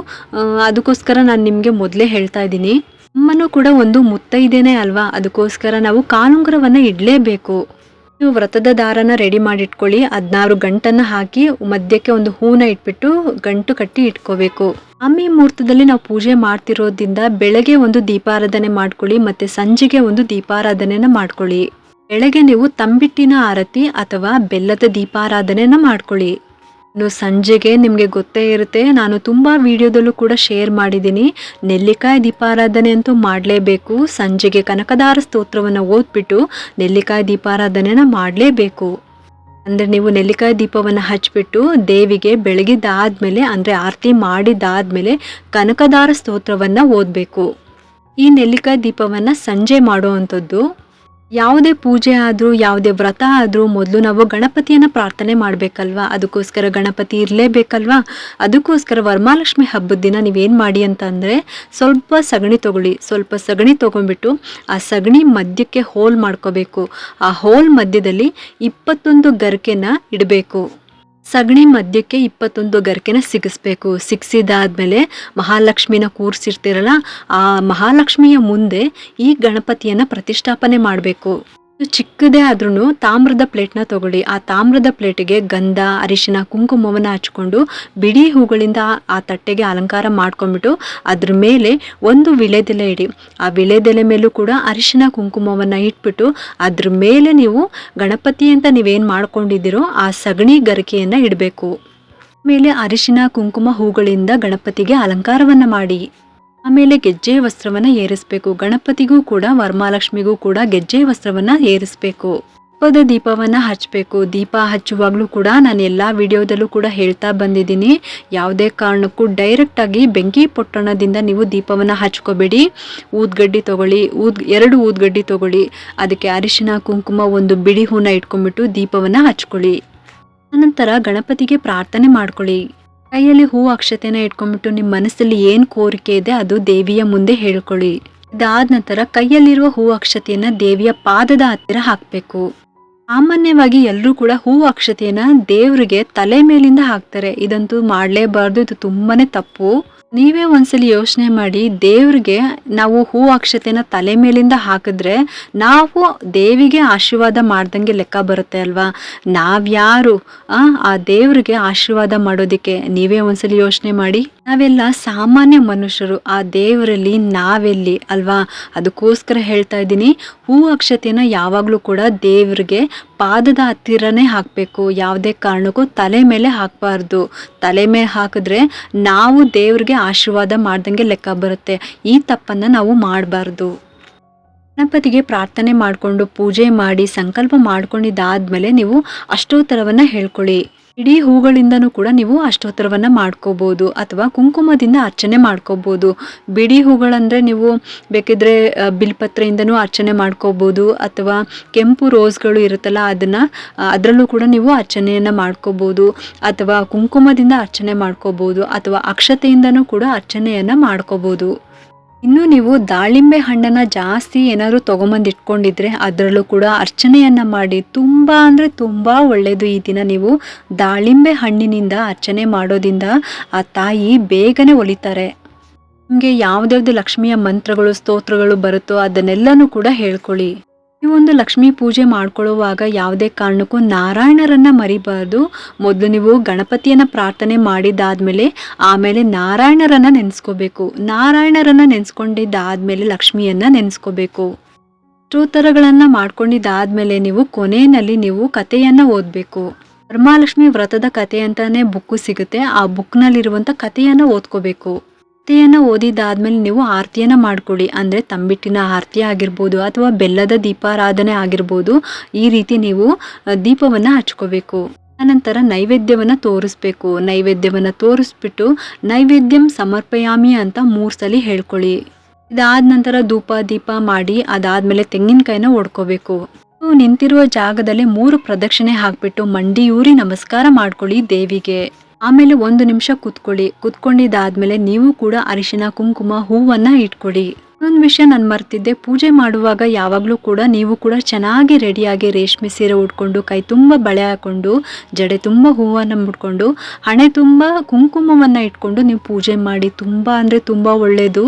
ಅದಕ್ಕೋಸ್ಕರ ನಾನು ನಿಮಗೆ ಮೊದಲೇ ಹೇಳ್ತಾ ಇದ್ದೀನಿ. ಅಮ್ಮನೂ ಕೂಡ ಒಂದು ಮುತ್ತೈದೇನೆ ಅಲ್ವಾ? ಅದಕ್ಕೋಸ್ಕರ ನಾವು ಕಾಲುಂಗರವನ್ನು ಇಡಲೇಬೇಕು. ನೀವು ವ್ರತದ ದಾರನ ರೆಡಿ ಮಾಡಿಟ್ಕೊಳ್ಳಿ. ಹದಿನಾರು ಗಂಟನ್ನು ಹಾಕಿ ಮಧ್ಯಕ್ಕೆ ಒಂದು ಹೂನ ಇಟ್ಬಿಟ್ಟು ಗಂಟು ಕಟ್ಟಿ ಇಟ್ಕೋಬೇಕು. ಅಮ್ಮಿ ಮುಹೂರ್ತದಲ್ಲಿ ನಾವು ಪೂಜೆ ಮಾಡ್ತಿರೋದ್ರಿಂದ ಬೆಳಗ್ಗೆ ಒಂದು ದೀಪಾರಾಧನೆ ಮಾಡ್ಕೊಳ್ಳಿ ಮತ್ತೆ ಸಂಜೆಗೆ ಒಂದು ದೀಪಾರಾಧನೆನ ಮಾಡ್ಕೊಳ್ಳಿ. ಬೆಳಗ್ಗೆ ನೀವು ತಂಬಿಟ್ಟಿನ ಆರತಿ ಅಥವಾ ಬೆಲ್ಲದ ದೀಪಾರಾಧನೆನ ಮಾಡ್ಕೊಳ್ಳಿ. ಇನ್ನು ಸಂಜೆಗೆ ನಿಮಗೆ ಗೊತ್ತೇ ಇರುತ್ತೆ, ನಾನು ತುಂಬ ವಿಡಿಯೋದಲ್ಲೂ ಕೂಡ ಶೇರ್ ಮಾಡಿದ್ದೀನಿ. ನೆಲ್ಲಿಕಾಯಿ ದೀಪಾರಾಧನೆ ಅಂತೂ ಮಾಡಲೇಬೇಕು. ಸಂಜೆಗೆ ಕನಕದಾರ ಸ್ತೋತ್ರವನ್ನು ಓದ್ಬಿಟ್ಟು ನೆಲ್ಲಿಕಾಯಿ ದೀಪಾರಾಧನೆನ ಮಾಡಲೇಬೇಕು. ಅಂದರೆ ನೀವು ನೆಲ್ಲಿಕಾಯಿ ದೀಪವನ್ನು ಹಚ್ಚಿಬಿಟ್ಟು ದೇವಿಗೆ ಬೆಳಗಿದ್ದಾದ್ಮೇಲೆ, ಅಂದರೆ ಆರತಿ ಮಾಡಿದ್ದಾದ್ಮೇಲೆ ಕನಕದಾರ ಸ್ತೋತ್ರವನ್ನು ಓದಬೇಕು. ಈ ನೆಲ್ಲಿಕಾಯಿ ದೀಪವನ್ನು ಸಂಜೆ ಮಾಡುವಂಥದ್ದು ಯಾವುದೇ ಪೂಜೆ ಆದರೂ, ಯಾವುದೇ ವ್ರತ ಆದರೂ ಮೊದಲು ನಾವು ಗಣಪತಿಯನ್ನು ಪ್ರಾರ್ಥನೆ ಮಾಡಬೇಕಲ್ವಾ? ಅದಕ್ಕೋಸ್ಕರ ಗಣಪತಿ ಇರಲೇಬೇಕಲ್ವಾ? ಅದಕ್ಕೋಸ್ಕರ ವರಮಾಲಕ್ಷ್ಮಿ ಹಬ್ಬದ ದಿನ ನೀವೇನು ಮಾಡಿ ಅಂತ ಅಂದರೆ ಸ್ವಲ್ಪ ಸಗಣಿ ತಗೊಳ್ಳಿ. ಸ್ವಲ್ಪ ಸಗಣಿ ತೊಗೊಂಡ್ಬಿಟ್ಟು ಆ ಸಗಣಿ ಮಧ್ಯಕ್ಕೆ ಹೋಲ್ ಮಾಡ್ಕೋಬೇಕು. ಆ ಹೋಲ್ ಮಧ್ಯದಲ್ಲಿ ಇಪ್ಪತ್ತೊಂದು ಗರಿಕೆನ ಇಡಬೇಕು. ಸಗಣಿ ಮಧ್ಯಕ್ಕೆ ಇಪ್ಪತ್ತೊಂದು ಗರಿಕೆನ ಸಿಗಿಸ್ಬೇಕು. ಸಿಗಿಸಿದಾದ್ಮೇಲೆ ಮಹಾಲಕ್ಷ್ಮಿನ ಕೂರಿಸಿರ್ತೀರಲ್ಲ ಆ ಮಹಾಲಕ್ಷ್ಮಿಯ ಮುಂದೆ ಈ ಗಣಪತಿಯನ್ನು ಪ್ರತಿಷ್ಠಾಪನೆ ಮಾಡಬೇಕು. ಚಿಕ್ಕದೇ ಆದ್ರೂ ತಾಮ್ರದ ಪ್ಲೇಟ್ನ ತಗೊಳ್ಳಿ. ಆ ತಾಮ್ರದ ಪ್ಲೇಟಿಗೆ ಗಂಧ, ಅರಿಶಿನ, ಕುಂಕುಮವನ್ನು ಹಚ್ಕೊಂಡು ಬಿಡಿ ಹೂಗಳಿಂದ ಆ ತಟ್ಟೆಗೆ ಅಲಂಕಾರ ಮಾಡ್ಕೊಂಡ್ಬಿಟ್ಟು ಅದ್ರ ಮೇಲೆ ಒಂದು ವಿಳೆದೆಲೆ ಇಡಿ. ಆ ವಿಳೆದೆಲೆ ಮೇಲೂ ಕೂಡ ಅರಿಶಿನ, ಕುಂಕುಮವನ್ನು ಇಟ್ಬಿಟ್ಟು ಅದ್ರ ಮೇಲೆ ನೀವು ಗಣಪತಿ ಅಂತ ನೀವೇನು ಮಾಡ್ಕೊಂಡಿದ್ದೀರೋ ಆ ಸಗಣಿ ಗರಿಕೆಯನ್ನು ಇಡಬೇಕು. ಮೇಲೆ ಅರಿಶಿನ, ಕುಂಕುಮ ಹೂಗಳಿಂದ ಗಣಪತಿಗೆ ಅಲಂಕಾರವನ್ನು ಮಾಡಿ. ಆಮೇಲೆ ಗೆಜ್ಜೆ ವಸ್ತ್ರವನ್ನ ಏರಿಸಬೇಕು. ಗಣಪತಿಗೂ ಕೂಡ ವರಮಹಾಲಕ್ಷ್ಮಿಗೂ ಕೂಡ ಗೆಜ್ಜೆ ವಸ್ತ್ರವನ್ನ ಏರಿಸಬೇಕು. ಹಬ್ಬದ ದೀಪವನ್ನ ಹಚ್ಚಬೇಕು ದೀಪ ಹಚ್ಚುವಾಗಲೂ ಕೂಡ ನಾನು ಎಲ್ಲ ವಿಡಿಯೋದಲ್ಲೂ ಕೂಡ ಹೇಳ್ತಾ ಬಂದಿದ್ದೀನಿ. ಯಾವುದೇ ಕಾರಣಕ್ಕೂ ಡೈರೆಕ್ಟ್ ಆಗಿ ಬೆಂಕಿ ಪೊಟ್ಟಣದಿಂದ ನೀವು ದೀಪವನ್ನ ಹಚ್ಕೋಬೇಡಿ. ಊದ್ಗಡ್ಡಿ ತಗೊಳ್ಳಿ. ಊದ್, ಎರಡು ಊದ್ಗಡ್ಡಿ ತಗೊಳ್ಳಿ. ಅದಕ್ಕೆ ಅರಿಶಿನ, ಕುಂಕುಮ, ಒಂದು ಬಿಡಿ ಹೂನ ಇಟ್ಕೊಂಡ್ಬಿಟ್ಟು ದೀಪವನ್ನ ಹಚ್ಕೊಳ್ಳಿ. ಅನಂತರ ಗಣಪತಿಗೆ ಪ್ರಾರ್ಥನೆ ಮಾಡ್ಕೊಳ್ಳಿ. ಕೈಯಲ್ಲಿ ಹೂ ಅಕ್ಷತೆನ ಇಟ್ಕೊಂಡ್ಬಿಟ್ಟು ನಿಮ್ಮ ಮನಸ್ಸಲ್ಲಿ ಏನು ಕೋರಿಕೆ ಇದೆ ಅದು ದೇವಿಯ ಮುಂದೆ ಹೇಳ್ಕೊಳ್ಳಿ. ಇದಾದ ನಂತರ ಕೈಯಲ್ಲಿರುವ ಹೂ ಅಕ್ಷತೆಯನ್ನ ದೇವಿಯ ಪಾದದ ಹತ್ತಿರ ಹಾಕಬೇಕು. ಸಾಮಾನ್ಯವಾಗಿ ಎಲ್ಲರೂ ಕೂಡ ಹೂ ಅಕ್ಷತೆಯನ್ನ ದೇವರಿಗೆ ತಲೆ ಮೇಲಿಂದ ಹಾಕ್ತಾರೆ. ಇದಂತೂ ಮಾಡಲೇಬಾರ್ದು, ಇದು ತುಂಬಾನೇ ತಪ್ಪು. ನೀವೇ ಒಂದ್ಸಲಿ ಯೋಚನೆ ಮಾಡಿ, ದೇವ್ರಿಗೆ ನಾವು ಹೂ ಅಕ್ಷತೆನ ತಲೆ ಮೇಲಿಂದ ಹಾಕಿದ್ರೆ ನಾವು ದೇವಿಗೆ ಆಶೀರ್ವಾದ ಮಾಡ್ದಂಗೆ ಲೆಕ್ಕ ಬರುತ್ತೆ ಅಲ್ವಾ? ನಾವ್ಯಾರು, ಆ ದೇವ್ರಿಗೆ ಆಶೀರ್ವಾದ ಮಾಡೋದಕ್ಕೆ ನೀವೇ ಒಂದ್ಸಲಿ ಯೋಚನೆ ಮಾಡಿ. ನಾವೆಲ್ಲ ಸಾಮಾನ್ಯ ಮನುಷ್ಯರು, ಆ ದೇವರಲ್ಲಿ ನಾವೆಲ್ಲಿ ಅಲ್ವಾ? ಅದಕ್ಕೋಸ್ಕರ ಹೇಳ್ತಾ ಇದ್ದೀನಿ ಹೂ ಅಕ್ಷತೆನ ಯಾವಾಗಲೂ ಕೂಡ ದೇವ್ರಿಗೆ ಪಾದದ ಹತ್ತಿರನೇ ಹಾಕಬೇಕು. ಯಾವುದೇ ಕಾರಣಕ್ಕೂ ತಲೆ ಮೇಲೆ ಹಾಕಬಾರ್ದು. ತಲೆ ಮೇಲೆ ಹಾಕಿದ್ರೆ ನಾವು ದೇವ್ರಿಗೆ ಆಶೀರ್ವಾದ ಮಾಡ್ದಂಗೆ ಲೆಕ್ಕ ಬರುತ್ತೆ. ಈ ತಪ್ಪನ್ನು ನಾವು ಮಾಡಬಾರ್ದು. ಗಣಪತಿಗೆ ಪ್ರಾರ್ಥನೆ ಮಾಡಿಕೊಂಡು ಪೂಜೆ ಮಾಡಿ ಸಂಕಲ್ಪ ಮಾಡ್ಕೊಂಡಿದ್ದಾದ್ಮೇಲೆ ನೀವು ಅಷ್ಟೋತ್ತರವನ್ನು ಹೇಳ್ಕೊಳ್ಳಿ. ಇಡೀ ಹೂಗಳಿಂದನೂ ಕೂಡ ನೀವು ಅಷ್ಟೋತ್ತರವನ್ನು ಮಾಡ್ಕೋಬೋದು ಅಥವಾ ಕುಂಕುಮದಿಂದ ಅರ್ಚನೆ ಮಾಡ್ಕೋಬೋದು. ಬಿಡಿ ಹೂಗಳಂದರೆ ನೀವು ಬೇಕಿದ್ರೆ ಬಿಲ್ಪತ್ರೆಯಿಂದನೂ ಅರ್ಚನೆ ಮಾಡ್ಕೋಬೋದು ಅಥವಾ ಕೆಂಪು ರೋಸ್ಗಳು ಇರುತ್ತಲ್ಲ ಅದನ್ನು ಅದರಲ್ಲೂ ಕೂಡ ನೀವು ಅರ್ಚನೆಯನ್ನು ಮಾಡ್ಕೋಬೋದು ಅಥವಾ ಕುಂಕುಮದಿಂದ ಅರ್ಚನೆ ಮಾಡ್ಕೋಬೋದು ಅಥವಾ ಅಕ್ಷತೆಯಿಂದನೂ ಕೂಡ ಅರ್ಚನೆಯನ್ನು ಮಾಡ್ಕೋಬೋದು. ಇನ್ನು ನೀವು ದಾಳಿಂಬೆ ಹಣ್ಣನ್ನು ಜಾಸ್ತಿ ಏನಾದರೂ ತೊಗೊಂಬಂದು ಇಟ್ಕೊಂಡಿದ್ರೆ ಅದರಲ್ಲೂ ಕೂಡ ಅರ್ಚನೆಯನ್ನು ಮಾಡಿ ತುಂಬ ಅಂದರೆ ತುಂಬ ಒಳ್ಳೆಯದು ಈ ದಿನ ನೀವು ದಾಳಿಂಬೆ ಹಣ್ಣಿನಿಂದ ಅರ್ಚನೆ ಮಾಡೋದಿಂದ ಆ ತಾಯಿ ಬೇಗನೆ ಒಲಿತಾರೆ. ನಿಮಗೆ ಯಾವುದ್ಯಾವುದು ಲಕ್ಷ್ಮಿಯ ಮಂತ್ರಗಳು, ಸ್ತೋತ್ರಗಳು ಬರುತ್ತೋ ಅದನ್ನೆಲ್ಲನೂ ಕೂಡ ಹೇಳ್ಕೊಳ್ಳಿ. ಈ ಒಂದು ಲಕ್ಷ್ಮೀ ಪೂಜೆ ಮಾಡ್ಕೊಳ್ಳುವಾಗ ಯಾವುದೇ ಕಾರಣಕ್ಕೂ ನಾರಾಯಣರನ್ನು ಮರಿಬಾರ್ದು. ಮೊದಲು ನೀವು ಗಣಪತಿಯನ್ನು ಪ್ರಾರ್ಥನೆ ಮಾಡಿದ್ದಾದಮೇಲೆ ಆಮೇಲೆ ನಾರಾಯಣರನ್ನು ನೆನೆಸ್ಕೋಬೇಕು. ನಾರಾಯಣರನ್ನು ನೆನೆಸ್ಕೊಂಡಿದ್ದಾದಮೇಲೆ ಲಕ್ಷ್ಮಿಯನ್ನು ನೆನೆಸ್ಕೋಬೇಕು. ಸ್ತೋತ್ರಗಳನ್ನು ಮಾಡ್ಕೊಂಡಿದ್ದಾದಮೇಲೆ ನೀವು ಕೊನೆಯಲ್ಲಿ ನೀವು ಕಥೆಯನ್ನು ಓದಬೇಕು. ವರಮಹಾಲಕ್ಷ್ಮಿ ವ್ರತದ ಕಥೆ ಅಂತಾನೆ ಬುಕ್ಕು ಸಿಗುತ್ತೆ. ಆ ಬುಕ್ನಲ್ಲಿರುವಂಥ ಕಥೆಯನ್ನು ಓದ್ಕೋಬೇಕು. ಕಥೆಯನ್ನ ಓದಿದ್ದಾದ್ಮೇಲೆ ನೀವು ಆರತಿಯನ್ನ ಮಾಡ್ಕೊಳ್ಳಿ. ಅಂದ್ರೆ ತಂಬಿಟ್ಟಿನ ಆರತಿ ಆಗಿರ್ಬೋದು ಅಥವಾ ಬೆಲ್ಲದ ದೀಪಾರಾಧನೆ ಆಗಿರ್ಬೋದು, ಈ ರೀತಿ ನೀವು ದೀಪವನ್ನು ಹಚ್ಕೋಬೇಕು. ಅನಂತರ ನೈವೇದ್ಯವನ್ನ ತೋರಿಸ್ಬೇಕು. ನೈವೇದ್ಯವನ್ನ ತೋರಿಸ್ಬಿಟ್ಟು ನೈವೇದ್ಯಂ ಸಮರ್ಪಯಾಮಿ ಅಂತ ಮೂರು ಸಲ ಹೇಳ್ಕೊಳ್ಳಿ. ಇದಾದ ನಂತರ ಧೂಪ, ದೀಪ ಮಾಡಿ ಅದಾದಮೇಲೆ ತೆಂಗಿನಕಾಯಿನ ಒಡ್ಕೋಬೇಕು. ನಿಂತಿರುವ ಜಾಗದಲ್ಲಿ ಮೂರು ಪ್ರದಕ್ಷಿಣೆ ಹಾಕ್ಬಿಟ್ಟು ಮಂಡಿಯೂರಿ ನಮಸ್ಕಾರ ಮಾಡ್ಕೊಳ್ಳಿ ದೇವಿಗೆ. ಆಮೇಲೆ ಒಂದು ನಿಮಿಷ ಕುತ್ಕೊಳ್ಳಿ. ಕುತ್ಕೊಂಡಿದ್ದಾದ್ಮೇಲೆ ನೀವು ಕೂಡ ಅರಿಶಿನ, ಕುಂಕುಮ ಹೂವನ್ನ ಇಟ್ಕೊಳ್ಳಿ. ಇನ್ನೊಂದು ವಿಷಯ ನಾನು ಮರ್ತಿದ್ದೆ. ಪೂಜೆ ಮಾಡುವಾಗ ಯಾವಾಗಲೂ ಕೂಡ ನೀವು ಕೂಡ ಚೆನ್ನಾಗಿ ರೆಡಿಯಾಗಿ ರೇಷ್ಮೆ ಸೀರೆ ಉಟ್ಕೊಂಡು, ಕೈ ತುಂಬ ಬಳೆ ಹಾಕೊಂಡು, ಜಡೆ ತುಂಬ ಹೂವನ್ನು ಮುಟ್ಕೊಂಡು, ಹಣೆ ತುಂಬ ಕುಂಕುಮವನ್ನು ಇಟ್ಕೊಂಡು ನೀವು ಪೂಜೆ ಮಾಡಿ ತುಂಬ ಅಂದರೆ ತುಂಬ ಒಳ್ಳೆಯದು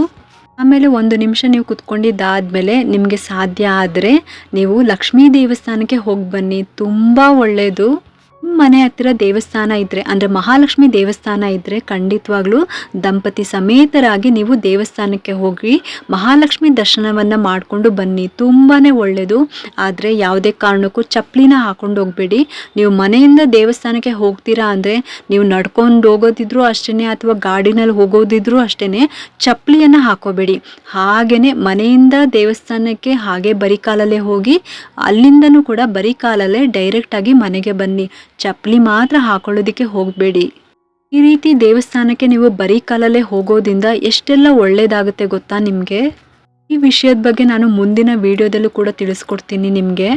ಆಮೇಲೆ ಒಂದು ನಿಮಿಷ ನೀವು ಕುತ್ಕೊಂಡಿದ್ದಾದ್ಮೇಲೆ ನಿಮಗೆ ಸಾಧ್ಯ ಆದರೆ ನೀವು ಲಕ್ಷ್ಮೀ ದೇವಸ್ಥಾನಕ್ಕೆ ಹೋಗಿ ಬನ್ನಿ. ತುಂಬ ಒಳ್ಳೆಯದು ಮನೆ ಹತ್ತಿರ ದೇವಸ್ಥಾನ ಇದ್ರೆ, ಅಂದರೆ ಮಹಾಲಕ್ಷ್ಮಿ ದೇವಸ್ಥಾನ ಇದ್ದರೆ ಖಂಡಿತವಾಗ್ಲೂ ದಂಪತಿ ಸಮೇತರಾಗಿ ನೀವು ದೇವಸ್ಥಾನಕ್ಕೆ ಹೋಗಿ ಮಹಾಲಕ್ಷ್ಮಿ ದರ್ಶನವನ್ನು ಮಾಡಿಕೊಂಡು ಬನ್ನಿ. ತುಂಬಾ ಒಳ್ಳೆಯದು ಆದರೆ ಯಾವುದೇ ಕಾರಣಕ್ಕೂ ಚಪ್ಪಲಿನ ಹಾಕೊಂಡು ಹೋಗಬೇಡಿ. ನೀವು ಮನೆಯಿಂದ ದೇವಸ್ಥಾನಕ್ಕೆ ಹೋಗ್ತೀರಾ ಅಂದರೆ ನೀವು ನಡ್ಕೊಂಡು ಹೋಗೋದಿದ್ರು ಅಷ್ಟೇ ಅಥವಾ ಗಾಡಿನಲ್ಲಿ ಹೋಗೋದಿದ್ರು ಅಷ್ಟೇನೆ ಚಪ್ಪಲಿಯನ್ನು ಹಾಕೋಬೇಡಿ. ಹಾಗೆಯೇ ಮನೆಯಿಂದ ದೇವಸ್ಥಾನಕ್ಕೆ ಹಾಗೆ ಬರಿಕಾಲಲ್ಲೇ ಹೋಗಿ ಅಲ್ಲಿಂದನೂ ಕೂಡ ಬರಿಕಾಲಲ್ಲೇ ಡೈರೆಕ್ಟ್ ಡೈರೆಕ್ಟಾಗಿ ಮನೆಗೆ ಬನ್ನಿ. ಚಪ್ಪಲಿ ಮಾತ್ರ ಹಾಕೊಳ್ಳೋದಕ್ಕೆ ಹೋಗಬೇಡಿ. ಈ ರೀತಿ ದೇವಸ್ಥಾನಕ್ಕೆ ನೀವು ಬರೀ ಕಾಲಲ್ಲೇ ಹೋಗೋದಿಂದ ಎಷ್ಟೆಲ್ಲ ಒಳ್ಳೇದಾಗುತ್ತೆ ಗೊತ್ತಾ ನಿಮಗೆ? ಈ ವಿಷಯದ ಬಗ್ಗೆ ನಾನು ಮುಂದಿನ ವಿಡಿಯೋದಲ್ಲೂ ಕೂಡ ತಿಳಿಸ್ಕೊಡ್ತೀನಿ ನಿಮಗೆ.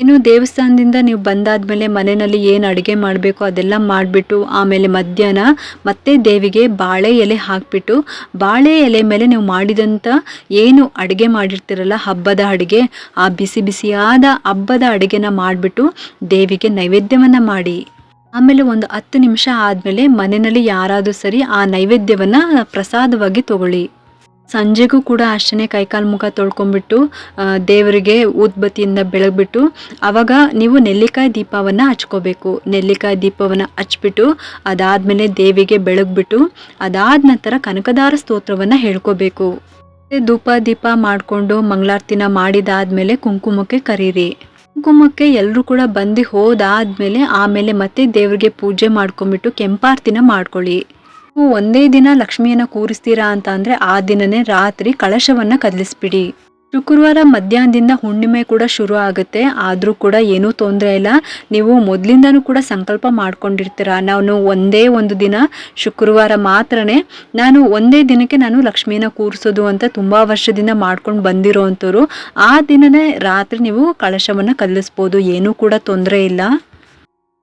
ಇನ್ನು ದೇವಸ್ಥಾನದಿಂದ ನೀವು ಬಂದಾದ್ಮೇಲೆ ಮನೆಯಲ್ಲಿ ಏನು ಅಡುಗೆ ಮಾಡಬೇಕು ಅದೆಲ್ಲ ಮಾಡಿಬಿಟ್ಟು ಆಮೇಲೆ ಮಧ್ಯಾಹ್ನ ಮತ್ತೆ ದೇವಿಗೆ ಬಾಳೆ ಎಲೆ ಹಾಕಿಬಿಟ್ಟು, ಬಾಳೆ ಎಲೆ ಮೇಲೆ ನೀವು ಮಾಡಿದಂಥ ಏನು ಅಡುಗೆ ಮಾಡಿರ್ತೀರಲ್ಲ ಹಬ್ಬದ ಅಡುಗೆ, ಆ ಬಿಸಿ ಬಿಸಿಯಾದ ಹಬ್ಬದ ಅಡುಗೆನ ಮಾಡಿಬಿಟ್ಟು ದೇವಿಗೆ ನೈವೇದ್ಯವನ್ನು ಮಾಡಿ. ಆಮೇಲೆ ಒಂದು ಹತ್ತು ನಿಮಿಷ ಆದಮೇಲೆ ಮನೆಯಲ್ಲಿ ಯಾರಾದರೂ ಸರಿ ಆ ನೈವೇದ್ಯವನ್ನು ಪ್ರಸಾದವಾಗಿ ತಗೊಳ್ಳಿ. ಸಂಜೆಗೂ ಕೂಡ ಅಷ್ಟೇ ಕೈಕಾಲು ಮುಖ ತೊಳ್ಕೊಂಡ್ಬಿಟ್ಟು ದೇವರಿಗೆ ಊದ್ಬತ್ತಿಯಿಂದ ಬೆಳಗ್ಬಿಟ್ಟು ಆವಾಗ ನೀವು ನೆಲ್ಲಿಕಾಯಿ ದೀಪವನ್ನು ಹಚ್ಕೋಬೇಕು. ನೆಲ್ಲಿಕಾಯಿ ದೀಪವನ್ನು ಹಚ್ಬಿಟ್ಟು, ಅದಾದಮೇಲೆ ದೇವಿಗೆ ಬೆಳಗ್ಬಿಟ್ಟು, ಅದಾದ ನಂತರ ಕನಕದಾರ ಸ್ತೋತ್ರವನ್ನು ಹೇಳ್ಕೋಬೇಕು. ಧೂಪ ದೀಪ ಮಾಡಿಕೊಂಡು ಮಂಗಳಾರತಿನ ಮಾಡಿದಾದ್ಮೇಲೆ ಕುಂಕುಮಕ್ಕೆ ಕರೀರಿ. ಕುಂಕುಮಕ್ಕೆ ಎಲ್ಲರೂ ಕೂಡ ಬಂದು ಹೋದಾದ್ಮೇಲೆ ಆಮೇಲೆ ಮತ್ತೆ ದೇವರಿಗೆ ಪೂಜೆ ಮಾಡ್ಕೊಂಡ್ಬಿಟ್ಟು ಕೆಂಪಾರ್ತಿನ ಮಾಡ್ಕೊಳ್ಳಿ. ಒಂದೇ ದಿನ ಲಕ್ಷ್ಮಿಯನ್ನ ಕೂರಿಸ್ತೀರಾ ಅಂತ ಅಂದ್ರೆ ಆ ದಿನನೇ ರಾತ್ರಿ ಕಳಶವನ್ನ ಕದಲಿಸ್ಬಿಡಿ. ಶುಕ್ರವಾರ ಮಧ್ಯಾಹ್ನದಿಂದ ಹುಣ್ಣಿಮೆ ಕೂಡ ಶುರು ಆಗುತ್ತೆ. ಆದರೂ ಕೂಡ ಏನೂ ತೊಂದರೆ ಇಲ್ಲ. ನೀವು ಮೊದಲಿಂದನೂ ಕೂಡ ಸಂಕಲ್ಪ ಮಾಡ್ಕೊಂಡಿರ್ತೀರ. ನಾನು ಒಂದೇ ಒಂದು ದಿನ ಶುಕ್ರವಾರ ಮಾತ್ರನೇ ನಾನು ಒಂದೇ ದಿನಕ್ಕೆ ನಾನು ಲಕ್ಷ್ಮಿಯನ್ನ ಕೂರಿಸೋದು ಅಂತ ತುಂಬ ವರ್ಷದಿಂದ ಮಾಡ್ಕೊಂಡು ಬಂದಿರೋ ಆ ದಿನನೇ ರಾತ್ರಿ ನೀವು ಕಳಶವನ್ನು ಕಲ್ಲಿಸ್ಬೋದು ಏನೂ ಕೂಡ ತೊಂದರೆ ಇಲ್ಲ.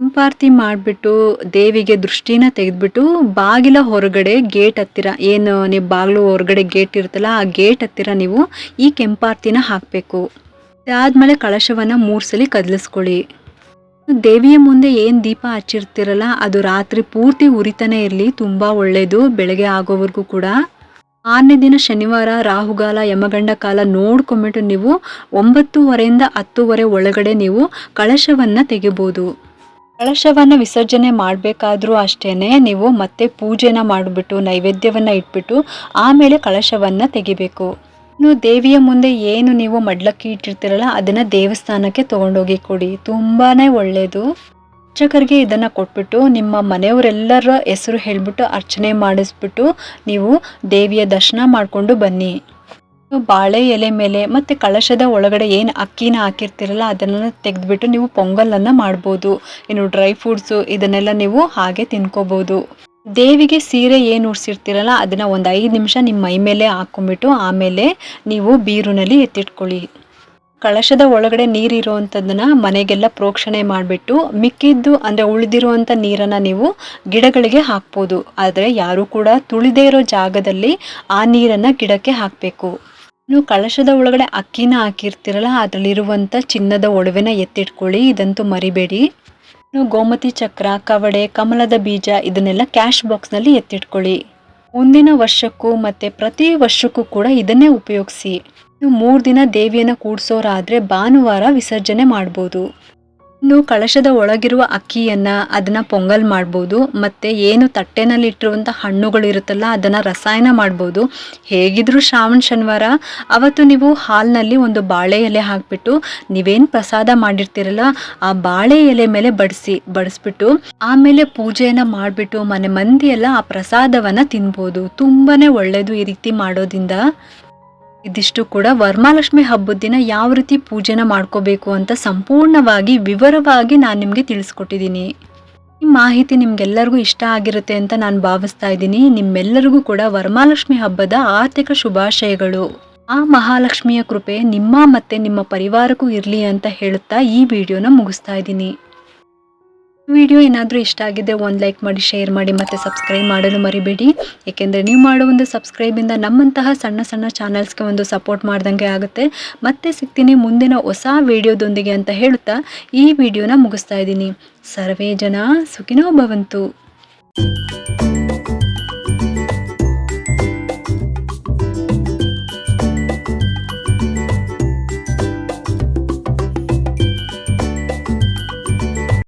ಕೆಂಪಾರ್ತಿ ಮಾಡಿಬಿಟ್ಟು ದೇವಿಗೆ ದೃಷ್ಟಿನ ತೆಗೆದ್ಬಿಟ್ಟು ಬಾಗಿಲ ಹೊರಗಡೆ ಗೇಟ್ ಹತ್ತಿರ, ಏನು ನೀವು ಬಾಗಿಲು ಹೊರಗಡೆ ಗೇಟ್ ಇರುತ್ತಲ್ಲ ಆ ಗೇಟ್ ಹತ್ತಿರ ನೀವು ಈ ಕೆಂಪಾರ್ತಿನ ಹಾಕಬೇಕು. ಅದಾದ್ಮೇಲೆ ಕಳಶವನ್ನು ಮೂರು ಸಲ ಕದಲಿಸ್ಕೊಳ್ಳಿ. ದೇವಿಯ ಮುಂದೆ ಏನು ದೀಪ ಹಚ್ಚಿರ್ತಿರಲ್ಲ, ಅದು ರಾತ್ರಿ ಪೂರ್ತಿ ಉರಿತಾನೆ ಇರಲಿ, ತುಂಬ ಒಳ್ಳೆಯದು ಬೆಳಗ್ಗೆ ಆಗೋವರೆಗೂ ಕೂಡ. ಆರನೇ ದಿನ ಶನಿವಾರ, ರಾಹುಗಾಲ, ಯಮಗಂಡ ಕಾಲ ನೋಡ್ಕೊಂಬಿಟ್ಟು ನೀವು ಒಂಬತ್ತುವರೆಯಿಂದ ಹತ್ತುವರೆ ಒಳಗಡೆ ನೀವು ಕಳಶವನ್ನು ತೆಗಿಬೋದು. ಕಳಶವನ್ನು ವಿಸರ್ಜನೆ ಮಾಡಬೇಕಾದ್ರೂ ಅಷ್ಟೇ ನೀವು ಮತ್ತೆ ಪೂಜೆನ ಮಾಡಿಬಿಟ್ಟು, ನೈವೇದ್ಯವನ್ನು ಇಟ್ಬಿಟ್ಟು ಆಮೇಲೆ ಕಳಶವನ್ನು ತೆಗಿಬೇಕು. ಇನ್ನು ದೇವಿಯ ಮುಂದೆ ಏನು ನೀವು ಮಡ್ಲಕ್ಕಿ ಇಟ್ಟಿರ್ತೀರಲ್ಲ, ಅದನ್ನು ದೇವಸ್ಥಾನಕ್ಕೆ ತೊಗೊಂಡೋಗಿ ಕೊಡಿ. ತುಂಬಾ ಒಳ್ಳೆಯದು ಅರ್ಚಕರಿಗೆ ಇದನ್ನು ಕೊಟ್ಬಿಟ್ಟು, ನಿಮ್ಮ ಮನೆಯವರೆಲ್ಲರ ಹೆಸರು ಹೇಳಿಬಿಟ್ಟು ಅರ್ಚನೆ ಮಾಡಿಸ್ಬಿಟ್ಟು ನೀವು ದೇವಿಯ ದರ್ಶನ ಮಾಡಿಕೊಂಡು ಬನ್ನಿ. ಬಾಳೆ ಎಲೆ ಮೇಲೆ ಮತ್ತು ಕಳಶದ ಒಳಗಡೆ ಏನು ಅಕ್ಕಿನ ಹಾಕಿರ್ತೀರಲ್ಲ ಅದನ್ನೆಲ್ಲ ತೆಗೆದ್ಬಿಟ್ಟು ನೀವು ಪೊಂಗಲನ್ನು ಮಾಡ್ಬೋದು. ಇನ್ನು ಡ್ರೈ ಫ್ರೂಟ್ಸು ಇದನ್ನೆಲ್ಲ ನೀವು ಹಾಗೆ ತಿನ್ಕೋಬೋದು. ದೇವಿಗೆ ಸೀರೆ ಏನು ಉಡ್ಸಿರ್ತೀರಲ್ಲ ಅದನ್ನ ಒಂದು ಐದು ನಿಮಿಷ ನಿಮ್ಮ ಮೈ ಮೇಲೆ ಹಾಕೊಂಡ್ಬಿಟ್ಟು ಆಮೇಲೆ ನೀವು ಬೀರುನಲ್ಲಿ ಎತ್ತಿಟ್ಕೊಳ್ಳಿ. ಕಳಶದ ಒಳಗಡೆ ನೀರಿರುವಂಥದ್ದನ್ನ ಮನೆಗೆಲ್ಲ ಪ್ರೋಕ್ಷಣೆ ಮಾಡಿಬಿಟ್ಟು ಮಿಕ್ಕಿದ್ದು ಅಂದರೆ ಉಳಿದಿರುವಂಥ ನೀರನ್ನು ನೀವು ಗಿಡಗಳಿಗೆ ಹಾಕ್ಬೋದು. ಆದರೆ ಯಾರು ಕೂಡ ತುಳಿದೇ ಇರೋ ಜಾಗದಲ್ಲಿ ಆ ನೀರನ್ನು ಗಿಡಕ್ಕೆ ಹಾಕಬೇಕು. ನೀವು ಕಳಶದ ಒಳಗಡೆ ಅಕ್ಕಿನ ಹಾಕಿರ್ತೀರಲ್ಲ ಅದರಲ್ಲಿರುವಂಥ ಚಿನ್ನದ ಒಡವೆನ ಎತ್ತಿಟ್ಕೊಳ್ಳಿ, ಇದಂತೂ ಮರಿಬೇಡಿ. ನೀವು ಗೋಮತಿ ಚಕ್ರ, ಕವಡೆ, ಕಮಲದ ಬೀಜ ಇದನ್ನೆಲ್ಲ ಕ್ಯಾಶ್ ಬಾಕ್ಸ್ನಲ್ಲಿ ಎತ್ತಿಟ್ಕೊಳ್ಳಿ. ಮುಂದಿನ ವರ್ಷಕ್ಕೂ ಮತ್ತು ಪ್ರತಿ ವರ್ಷಕ್ಕೂ ಕೂಡ ಇದನ್ನೇ ಉಪಯೋಗಿಸಿ. ನೀವು ಮೂರು ದಿನ ದೇವಿಯನ್ನು ಕೂಡಿಸೋರಾದರೆ ಭಾನುವಾರ ವಿಸರ್ಜನೆ ಮಾಡ್ಬೋದು. ಇನ್ನು ಕಳಶದ ಒಳಗಿರುವ ಅಕ್ಕಿಯನ್ನ ಅದನ್ನ ಪೊಂಗಲ್ ಮಾಡ್ಬೋದು, ಮತ್ತೆ ಏನು ತಟ್ಟೆನಲ್ಲಿ ಇಟ್ಟಿರುವಂಥ ಹಣ್ಣುಗಳು ಇರುತ್ತಲ್ಲ ಅದನ್ನ ರಸಾಯನ ಮಾಡ್ಬೋದು. ಹೇಗಿದ್ರು ಶ್ರಾವಣ, ಶನಿವಾರ, ಅವತ್ತು ನೀವು ಹಾಲ್ನಲ್ಲಿ ಒಂದು ಬಾಳೆ ಎಲೆ ಹಾಕ್ಬಿಟ್ಟು ನೀವೇನು ಪ್ರಸಾದ ಮಾಡಿರ್ತೀರಲ್ಲ ಆ ಬಾಳೆ ಎಲೆ ಮೇಲೆ ಬಡಿಸಿ, ಬಡಿಸ್ಬಿಟ್ಟು ಆಮೇಲೆ ಪೂಜೆಯನ್ನ ಮಾಡಿಬಿಟ್ಟು ಮನೆ ಮಂದಿ ಎಲ್ಲ ಆ ಪ್ರಸಾದವನ್ನ ತಿನ್ಬೋದು. ತುಂಬಾನೇ ಒಳ್ಳೆಯದು ಈ ರೀತಿ ಮಾಡೋದ್ರಿಂದ. ಇದಿಷ್ಟು ಕೂಡ ವರ್ಮಾಲಕ್ಷ್ಮಿ ಹಬ್ಬದ ದಿನ ಯಾವ ರೀತಿ ಪೂಜೆನ ಮಾಡ್ಕೋಬೇಕು ಅಂತ ಸಂಪೂರ್ಣವಾಗಿ ವಿವರವಾಗಿ ನಾನು ನಿಮಗೆ ತಿಳಿಸ್ಕೊಟ್ಟಿದ್ದೀನಿ ಈ ಮಾಹಿತಿ ನಿಮ್ಗೆಲ್ಲರಿಗೂ ಇಷ್ಟ ಆಗಿರುತ್ತೆ ಅಂತ ನಾನು ಭಾವಿಸ್ತಾ ಇದ್ದೀನಿ. ನಿಮ್ಮೆಲ್ಲರಿಗೂ ಕೂಡ ವರ್ಮಾಲಕ್ಷ್ಮಿ ಹಬ್ಬದ ಆರ್ಥಿಕ ಶುಭಾಶಯಗಳು. ಆ ಮಹಾಲಕ್ಷ್ಮಿಯ ಕೃಪೆ ನಿಮ್ಮ ಮತ್ತೆ ನಿಮ್ಮ ಪರಿವಾರಕ್ಕೂ ಇರಲಿ ಅಂತ ಹೇಳುತ್ತಾ ಈ ವಿಡಿಯೋನ ಮುಗಿಸ್ತಾ ಇದ್ದೀನಿ. ವಿಡಿಯೋ ಏನಾದರೂ ಇಷ್ಟ ಆಗಿದೆ ಒಂದು ಲೈಕ್ ಮಾಡಿ, ಶೇರ್ ಮಾಡಿ ಮತ್ತು ಸಬ್ಸ್ಕ್ರೈಬ್ ಮಾಡಲು ಮರಿಬೇಡಿ. ಏಕೆಂದರೆ ನೀವು ಮಾಡೋ ಒಂದು ಸಬ್ಸ್ಕ್ರೈಬಿಂದ ನಮ್ಮಂತಹ ಸಣ್ಣ ಸಣ್ಣ ಚಾನಲ್ಸ್ಗೆ ಒಂದು ಸಪೋರ್ಟ್ ಮಾಡ್ದಂಗೆ ಆಗುತ್ತೆ. ಮತ್ತೆ ಸಿಗ್ತೀನಿ ಮುಂದಿನ ಹೊಸ ವಿಡಿಯೋದೊಂದಿಗೆ ಅಂತ ಹೇಳುತ್ತಾ ಈ ವಿಡಿಯೋನ ಮುಗಿಸ್ತಾ ಇದ್ದೀನಿ. ಸರ್ವೇ ಜನ ಸುಖಿನೋ ಭವಂತು.